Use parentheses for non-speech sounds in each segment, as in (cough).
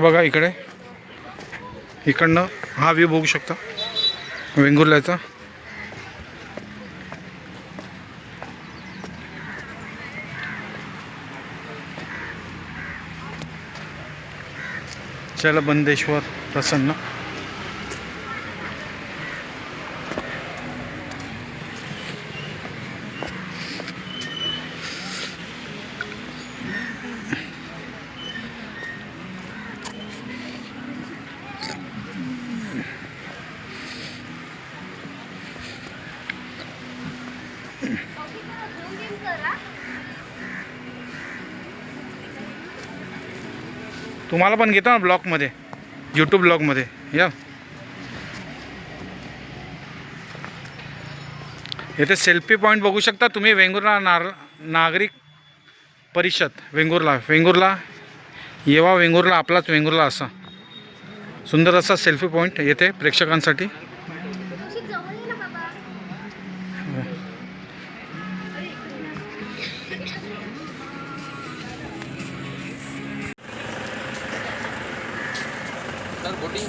हे बघा इकडे. इकडनं हा व्ह्यू बघू शकता. वेंगुर्ल्याचा. बंदेश्वर प्रसन्न. तुम्हाला पण घेतो ना ब्लॉगमध्ये यूट्यूब ब्लॉगमध्ये. या. येथे सेल्फी पॉईंट बघू शकता तुम्ही वेंगुर्ला नार नागरिक परिषद वेंगुर्ला वेंगुर्ला येवा वेंगुर्ला आपलाच वेंगुर्ला असा. सुंदर असा सेल्फी पॉईंट येथे प्रेक्षकांसाठी.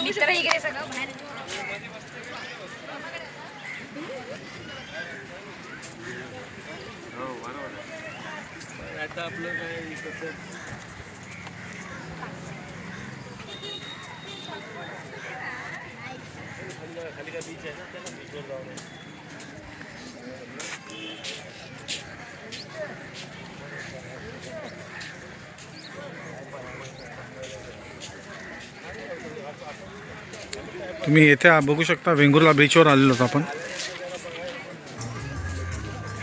मित्र इकडे सगळं बाहेर आता आपलं काय कसं खाली का बीच आहे ना त्याला बीचवर जाऊन तुम्ही येथे बघू शकता वेंगुर्ला बीचवर आलेलो आहोत आपण.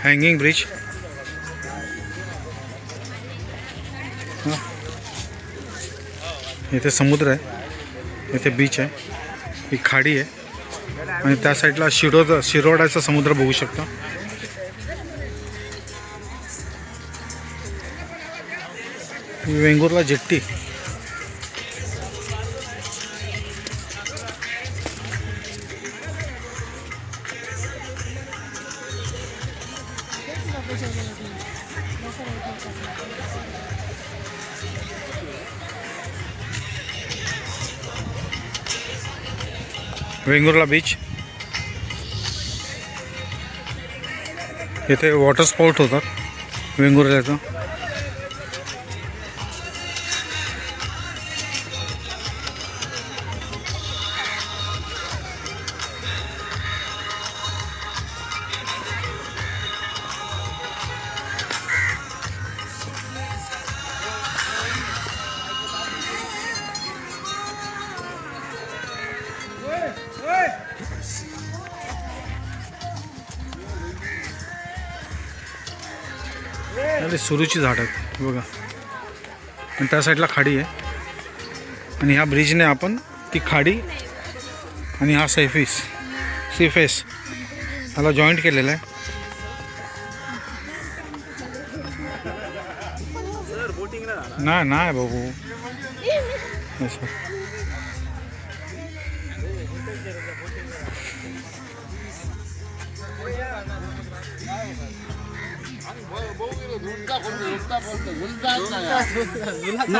हँगिंग ब्रिज इथे समुद्र आहे. इथे बीच आहे. ही खाडी आहे. आणि त्या साईडला शिरोड शिरोडाचा समुद्र बघू शकता. वेंगुर्ला जेट्टी. वेंगुर्ला बीच इथे वॉटर स्पॉट होतात वेंगुर्ल्याचं. सुरूची झाड आहेत. बघा. आणि त्या साईडला खाडी आहे. आणि ह्या ब्रिजने आपण ती खाडी आणि हा सेफिस सीफेस ह्याला जॉईंट केलेला आहे. नाही नाही बाबू. असं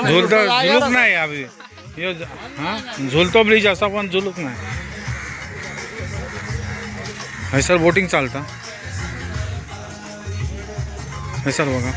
झुलतो झुलूक नाही अभि. हा? झुलतो ब्रिज असा पण झुलूक नाही. हैसर बोटिंग चालतं. हैसर बघा.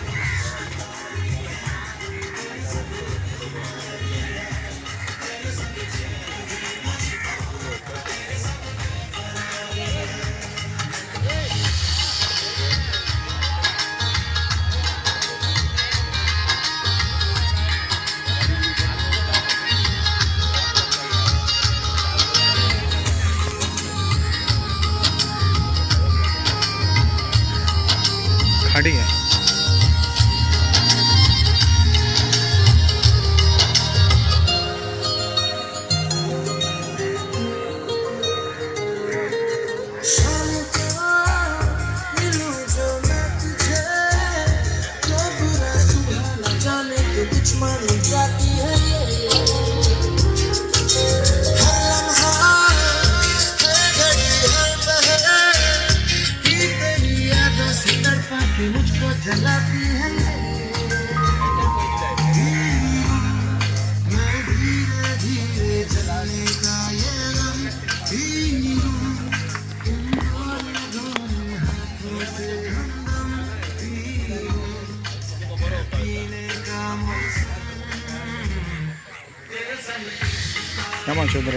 क्या मान शोध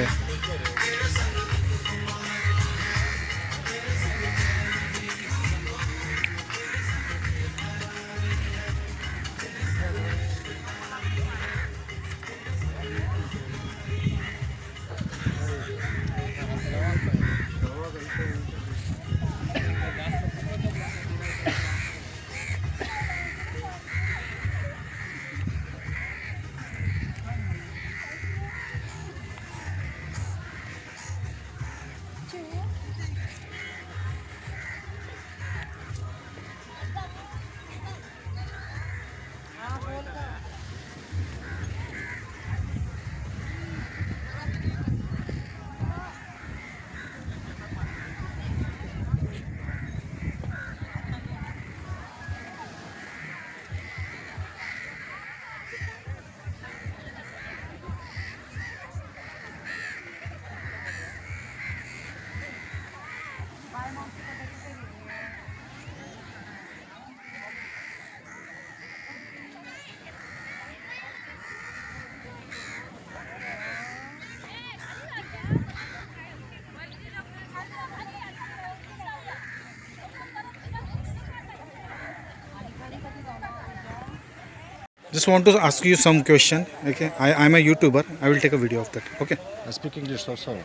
Just want to ask you some question. Okay, I I'm a YouTuber. I will take a video of that. Okay, I speak English so so.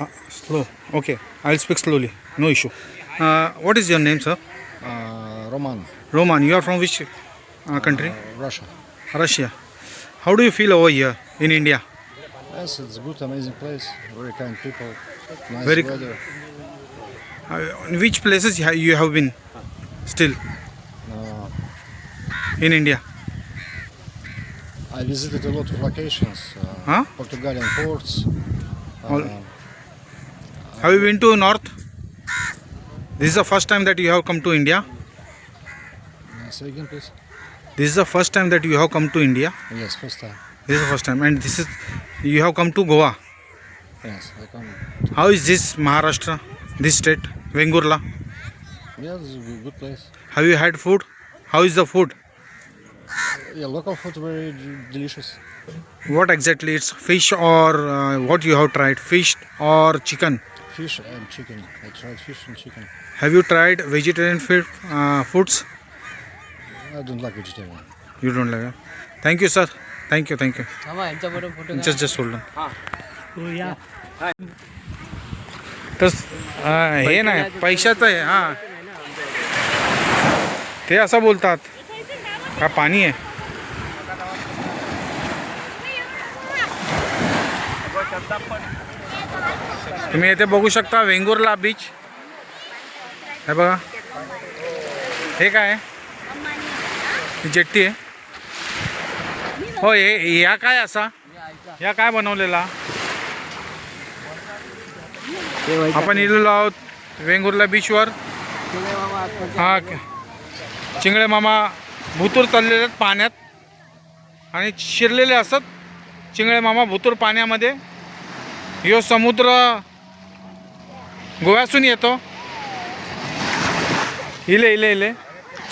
uh, slow. Okay, I'll speak slowly. No issue. Uh, what is your name, sir? Uh, Roman, Roman. You are from which uh, country? uh, Russia. Russia. How do you feel over here in India? Yes, it's a good, amazing place. Very kind people. Nice Very- weather. Uh, in which places you have been still Uh, in India? I visited a lot of locations. Uh, Huh? Portugalian ports. Uh, Have you been to North? This is the first time that you have come to India. uh, say again, please. This is the first time that you have come to India. Yes, first time. This is the first time, and this is you have come to Goa. Yes, I come. How is this Maharashtra? This state, Vengurla. Yeah, this is a good- good place. Have you had food? How is the food? Yeah, local food very d- delicious. What exactly? It's fish or uh, what you have tried? Fish or chicken? Fish and chicken. I tried fish and chicken. Have you tried vegetarian food, uh, foods? I don't like vegetarian. You don't like it. Thank you, sir. Thank you, thank you. थांबा यांच्याबरोबर photo Just, just hold on. या तर अं, हे नाही पैशाचं आहे हां ते असं बोलतात का पाणी आहे. तुम्ही येथे बघू शकता वेंगुर्ला बीच हे बघा. हे काय? जेट्टी आहे. हो हे या काय असा? या काय बनवलेला? आपण इलेलो आहोत वेंगुर्ला बीचवर हा चिंगळे मामा भुतूर चाललेले आहेत पाण्यात. आणि शिरलेले असत चिंगळे मामा भुतूर पाण्यामध्ये. यो समुद्र गोव्यासून येतो. इले इले इले.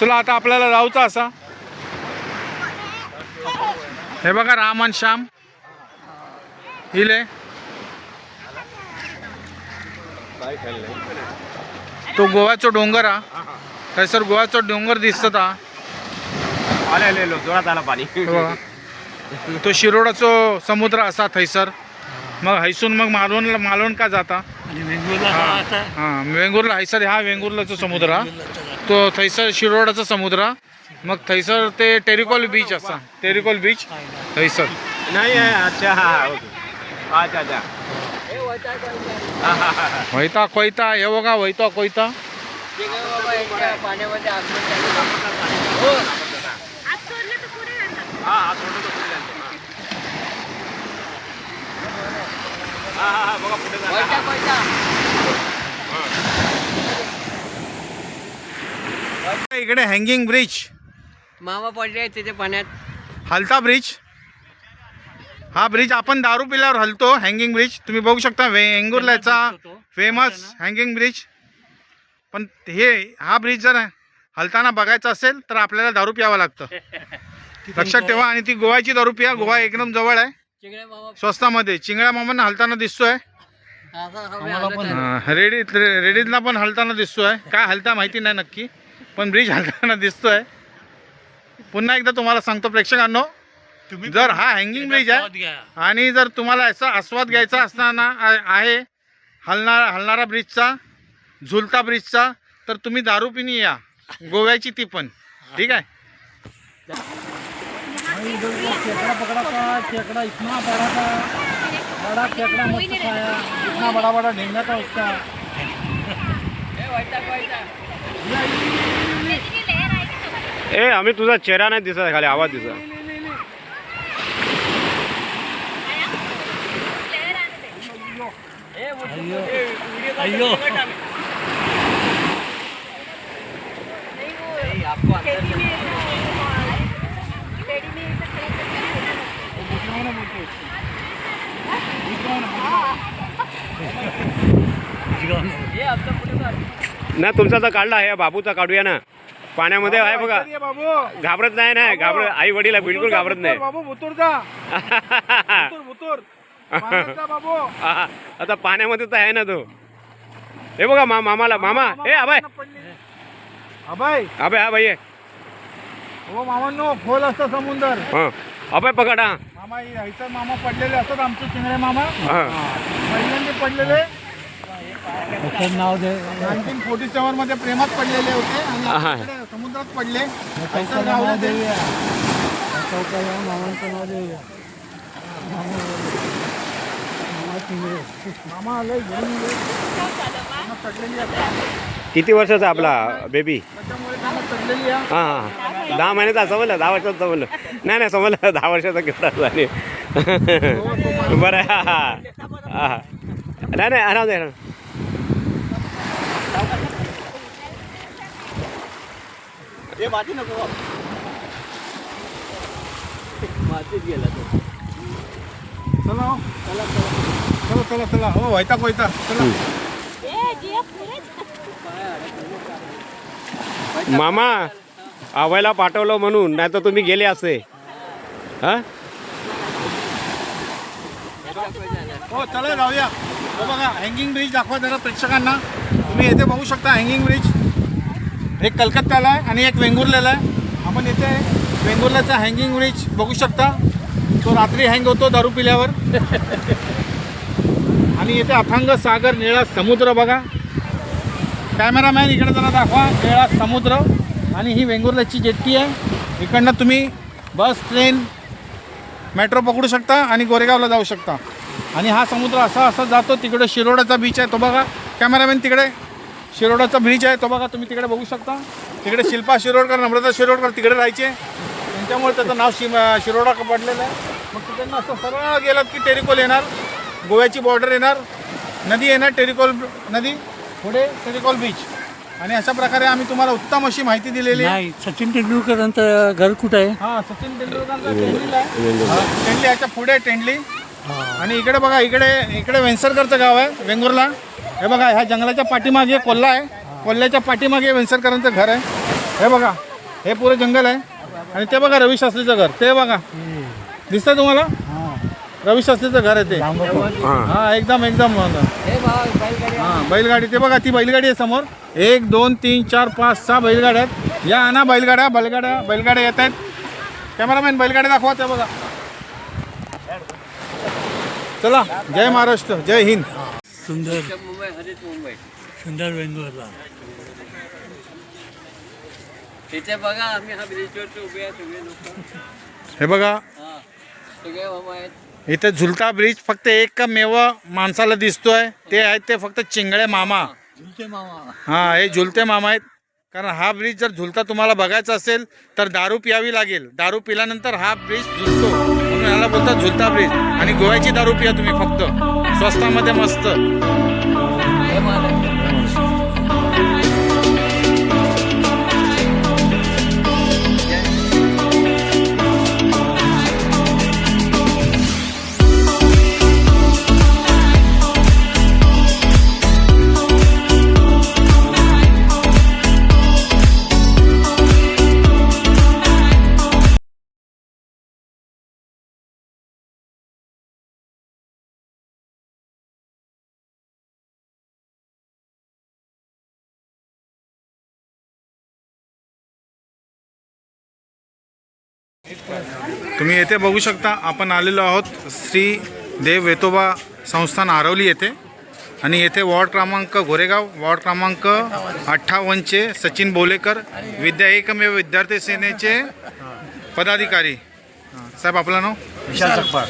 चला आता आपल्याला जाऊचा असा. हे बघा राम आणि श्याम. इले. तो गोव्याचा डोंगर हा. थंयसर गोव्याचो डोंगर दिसता हा आले आले जोरात आला पाणी. हे. बघा. तो शिरोडाचो समुद्र असा थंयसर मग हैसून मग मालवण मालवण का जाता? हां वेंगुर्ला हैसर हा वेंगुर्लाचो समुद्र हा. तो थंयसर शिरोडाचो समुद्र हा. मग थंयसर ते टेरिकॉल बीच असा. टेरिकॉल बीच थंयसर नाही अच्छा हा ओके. अच्छा अच्छा. वयता कोयता हे बघा वयता कोयता. इकडे हँगिंग ब्रिज मामा पडले तिथे पाण्यात. हलता ब्रिज हा ब्रिज आपण दारू पिल्यावर हलतो हँगिंग ब्रिज तुम्ही बघू शकता वेंगुर्ल्याचा फेमस हँगिंग ब्रिज पण हे हा ब्रिज जर हलताना बघायचा असेल तर आपल्याला दारू प्यावं लागतं. लक्षात ठेवा आणि ती गोव्याची दारू प्या. गोवा एकदम जवळ आहे. चिंगडे मामा स्वस्तामध्ये. चिंगळ्या मामांना हलताना दिसतोय. हा, रेडीत रेडीतला पण हलताना दिसतोय. काय हलता माहिती नाही नक्की पण ब्रिज हलताना दिसतोय. पुन्हा एकदा तुम्हाला सांगतो प्रेक्षकांनो जर हा हँगिंग ब्रिज आहे आणि जर तुम्हाला याचा आस्वाद घ्यायचा असताना आहे हलणारा हलणारा ब्रिजचा झुलता ब्रिजचा तर तुम्ही दारू पिणी या. गोव्याची ती पण. ठीक आहे? केकड़ा पकड़ा था केकड़ा इतना बड़ा था बड़ा केकड़ा मस्त खाया इतना बड़ा बड़ा ढेंगा था उसका. ए आम्ही तुझा चेहरा नाही दिसत खाली आवाज दिसत अयो ना तुमचा तर काढला आहे बाबूचा काढूया ना. पाण्यामध्ये आहे बघा. बाबू घाबरत नाही ना घाबरत आई वडील बिलकुल घाबरत नाही. (laughs) आता पाण्यामध्ये तर आहे ना तो. हे बघा मा मामाला मामा हे अभय अभय अभय हा भाई हो मामांनो खोल असतं समुंदर. हा. अभय पकड हा. मामा ह्याचा मामा पडलेले असतात आमचे चिंगडे मामा हा. पहिल्यांदा पडलेले नाव दे नाईन्टीन फोर्टी सेवनमध्ये प्रेमात पडलेले होते आणि हा. समुद्रात पडले नाव. देऊया मामांचं नाव देऊया मामा चिंगरे मामा आले घेऊन चढलेली आहे किती वर्षाचा आपला बेबी हा हा. दहा महिन्याचा समजलं दहा वर्षाचा समजलं नाही नाही समजलं. दहा वर्षाचा केवढा झाले बरं आहे, हा. हा हा. नाही नाही राहू दे राहू दे. चला हो. चला. चला चला हो व्हायता व्हायता चला. मामा आवायला पाठवलं म्हणून नाही तर तुम्ही गेले असे. हा? हो चला जाऊया. हो बघा हँगिंग ब्रिज दाखवा जरा प्रेक्षकांना. तुम्ही येथे बघू शकता हँगिंग ब्रिज एक कलकत्त्याला आहे आणि एक वेंगुर्ल्याला आहे. आपण येथे वेंगुर्ल्याचा हँगिंग ब्रिज बघू शकता. तो रात्री हँग होतो दारू पिल्यावर. आणि येथे अथांग सागर निळा समुद्र बघा. कॅमेरामॅन इकडे जरा दाखवा. केळा समुद्र आणि ही वेंगुर्ल्याची जेट्टी आहे. इकडनं तुम्ही बस ट्रेन मेट्रो पकडू शकता आणि गोरेगावला जाऊ शकता. आणि हा समुद्र असा असा जातो तिकडे शिरोडाचा बीच आहे तो बघा. कॅमेरामॅन तिकडे. शिरोडाचा ब्रिज आहे तो बघा तुम्ही तिकडे बघू शकता. तिकडे शिल्पा शिरोडकर नम्रता शिरोडकर तिकडे राहायचे. त्यांच्यामुळे त्याचं नाव शि शिरोडा पडलेलं आहे. मग तिकडनं असं सरळ गेलं की टेरिकोल येणार. गोव्याची बॉर्डर येणार. नदी येणार टेरिकोल नदी. पुढे टेरिकोल बीच. आणि अशा प्रकारे आम्ही तुम्हाला उत्तम अशी माहिती दिलेली आहे. नाही सचिन तेंडुलकरांचं घर कुठं आहे? हा सचिन तेंडुलकरचा टेंडलीला आहे. हा, टेंडली याच्यापुढे टेंडली आणि इकडे बघा इकडे इकडे वेंसरकरचं गाव आहे वेंगुर्ला. हे बघा ह्या जंगलाच्या पाठीमागे कोल्हा आहे. कोल्ह्याच्या पाठीमागे वेंसरकरांचं घर आहे. हे बघा हे पुरं जंगल आहे. आणि ते बघा रवी शास्त्रीचं घर ते बघा. दिसतंय तुम्हाला? रवी शास्त्रीचं घर आहे ते. हा हा. एकदम एकदम हा बैलगाडी. ते बघा ती बैलगाडी आहे समोर. एक दोन तीन चार पाच सहा बैलगाड्या आहेत. या आणा बैलगाड्या बैलगाड्या बैलगाड्या येत आहेत. कॅमेरामॅन बैलगाड्या दाखवा ते बघा. चला जय महाराष्ट्र जय हिंद. सुंदर. मुंबई हरित मुंबई. सुंदर वेंगुर्ला. तिथे बघा आम्ही हा ब्रिजवरती उभे आहे सगळे लोक. हे बघा. हा सगळे मामा आहेत. इथे झुलता ब्रिज फक्त एक मेव माणसाला दिसतोय. ते आहेत ते फक्त चिंगळे मामा. झुलते मामा. हा हे झुलते मामा आहेत. कारण हा ब्रिज जर झुलता तुम्हाला बघायचा असेल तर दारू प्यावी लागेल. दारू पिल्यानंतर हा ब्रिज झुलतो. म्हणून ह्याला बोलतात झुलता ब्रिज. आणि गोव्याची दारू पिया तुम्ही फक्त. स्वस्तामध्ये मस्त. तुम्ही येथे बघू शकता आपण आलेलो आहोत श्री देव वेतोबा संस्थान आरवली येथे. आणि येथे वॉर्ड क्रमांक गोरेगाव वॉर्ड क्रमांक अठ्ठावन्नचे सचिन बोलेकर विद्या एकमेव विद्यार्थी सेनेचे पदाधिकारी. हां, साहेब आपलं नाव? विशाल सकपाळ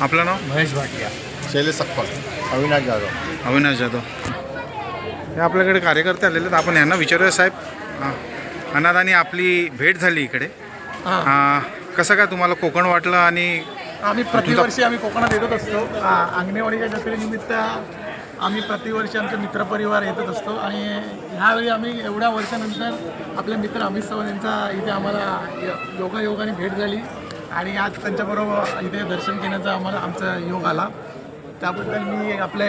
आपलं नाव? महेश भाटिया. शैलेश सकपाल अविनाश जाधव. अविनाश जाधव. हे आपल्याकडे कार्यकर्ते आलेले आहेत. आपण यांना विचारूया साहेब. हां. अनादानी आपली भेट झाली इकडे. हां, कसं काय तुम्हाला कोकण वाटलं आणि आम्ही प्रतिवर्षी आम्ही कोकणात येतच असतो. अंगणेवाडीच्या जत्रेनिमित्त आम्ही प्रतिवर्षी आमचे मित्रपरिवार येतच असतो. आणि ह्यावेळी आम्ही एवढ्या वर्षानंतर आपले मित्र अमित सावंत यांचा इथे आम्हाला योगायोगाने भेट झाली. आणि आज त्यांच्याबरोबर इथे दर्शन घेण्याचा आम्हाला आमचा योग आला. त्याबद्दल मी आपले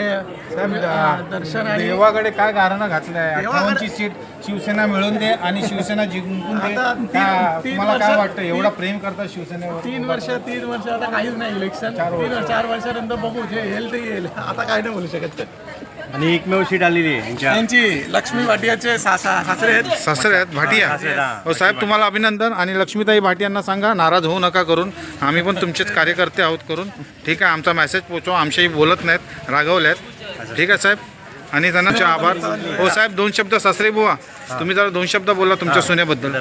दर्शन आणि देवाकडे काय गारणं घातलंय? अठ्ठावन्नची सीट शिवसेना मिळून दे आणि शिवसेना जिंकून दे. आता तीन- का- तीन तुम्हाला काय वर्षात- वाटतं? एवढं प्रेम करता शिवसेनेवर? तीन वर्ष तीन वर्ष आता काहीच नाही इलेक्शन तीन चार वर्षानंतर बघू जे येईल ते येईल. आता काय नाही बोलू शकत. आणि एकमेव सीट आलेली आहे यांच्या. त्यांची लक्ष्मी भाटियाचे सासा सासरे आहेत. सासरे आहेत भाटिया. हो. साहेब तुम्हाला अभिनंदन आणि लक्ष्मीताई भाटियांना सांगा नाराज होऊ नका करून. आम्ही पण तुमचेच कार्यकर्ते आहोत करून. ठीक आहे आमचा मेसेज पोचवा आमच्याही बोलत नाहीत रागवले आहेत. ठीक आहे साहेब. आणि त्यांना आभार. हो साहेब दोन शब्द सासरे बुवा. तुम्ही जरा दोन शब्द बोला तुमच्या सोन्याबद्दल.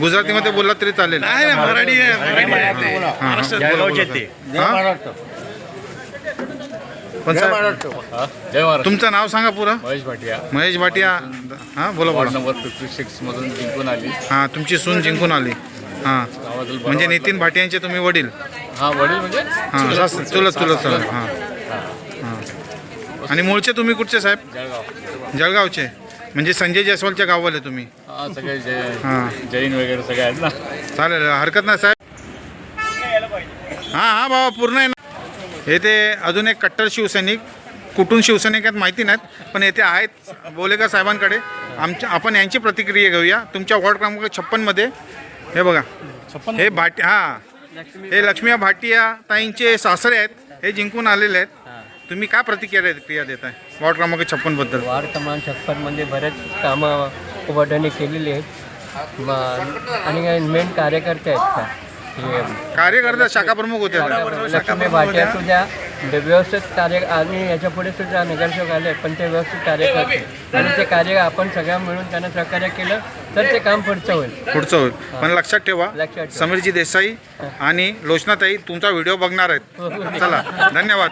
गुजरातीमध्ये बोलला तरी चालेल. मराठी आहे मराठी आहे. ते. जळगावचे आहेत ते हां? पण जय साहेब महाराष्ट्र. जय महाराष्ट्र. तुमचं नाव सांगा पुरं. महेश भाटिया. महेश भाटिया. हां बोला वॉर्ड बोला नंबर फिफ्टी सिक्स मधून जिंकून आली. हां तुमची सून जिंकून आली. हां. गावातील बरं म्हणजे. नितीन भाटियांचे तुम्ही वडील? हा वडील म्हणजे? हां सास- चुलत चुलत सर हां. हां. आणि मूळचे तुम्ही कुठचे साहेब? जळगाव. जळगावचे. म्हणजे संजय जयस्वालच्या गावाले तुम्ही. हा सगळे हां. जैन वगैरे सगळे आहेत ना. चालेल हरकत नाही साहेब. हां हां बाबा पूर्ण आहे ना. येथे अजून एक कट्टर शिवसैनिक कुठून शिवसैनिक आहेत माहिती नाहीत पण येथे आहेत बोलेकर साहेबांकडे. आमच्या आपण यांची प्रतिक्रिया घेऊया. तुमच्या वॉर्ड क्रमांक छप्पनमध्ये हे बघा. हे भाटी हां. हे लक्ष्मी भाटिया ताईंचे सासरे आहेत. हे जिंकून आलेले आहेत. तुम्ही काय प्रतिक्रिया क्रिया देत आहे वॉर्ड क्रमांक छप्पनबद्दल वार्ड क्रमांक छप्पनमध्ये बरेच कामं उभारणी केलेली आहेत. आणि मेन कार्यकर्ते आहेत का? हे कार्यकर्ते शाखा प्रमुख होते. लक्ष्मी भाटिया सुद्धा ते व्यवस्थित कार्य आणि याच्यापुढे सुद्धा नगरसेवक आले पण ते व्यवस्थित कार्य करते आणि ते कार्य आपण सगळ्या मिळून त्यांना सहकार्य केलं तर ते काम पुढचं होईल. पुढचं होईल. पण लक्षात ठेवा लक्षात ठेवा. समीरजी देसाई आणि लोचनाताई तुमचा व्हिडिओ बघणार आहेत. चला धन्यवाद.